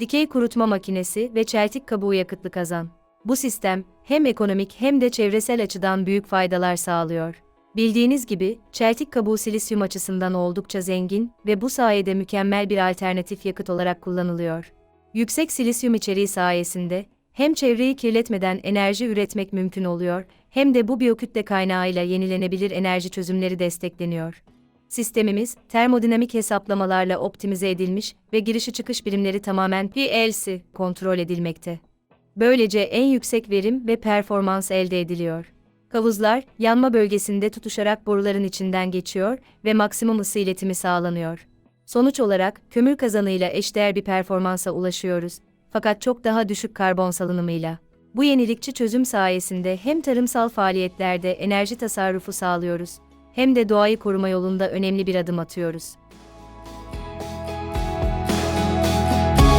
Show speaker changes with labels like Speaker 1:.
Speaker 1: dikey kurutma makinesi ve çeltik kabuğu yakıtlı kazan. Bu sistem hem ekonomik hem de çevresel açıdan büyük faydalar sağlıyor. Bildiğiniz gibi, çeltik kabuğu silisyum açısından oldukça zengin ve bu sayede mükemmel bir alternatif yakıt olarak kullanılıyor. Yüksek silisyum içeriği sayesinde hem çevreyi kirletmeden enerji üretmek mümkün oluyor, hem de bu biyokütle kaynağıyla yenilenebilir enerji çözümleri destekleniyor. Sistemimiz, termodinamik hesaplamalarla optimize edilmiş ve girişi çıkış birimleri tamamen PLC kontrol edilmekte. Böylece en yüksek verim ve performans elde ediliyor. Kavuzlar, yanma bölgesinde tutuşarak boruların içinden geçiyor ve maksimum ısı iletimi sağlanıyor. Sonuç olarak, kömür kazanıyla eşdeğer bir performansa ulaşıyoruz. Fakat çok daha düşük karbon salınımıyla. Bu yenilikçi çözüm sayesinde hem tarımsal faaliyetlerde enerji tasarrufu sağlıyoruz, hem de doğayı koruma yolunda önemli bir adım atıyoruz.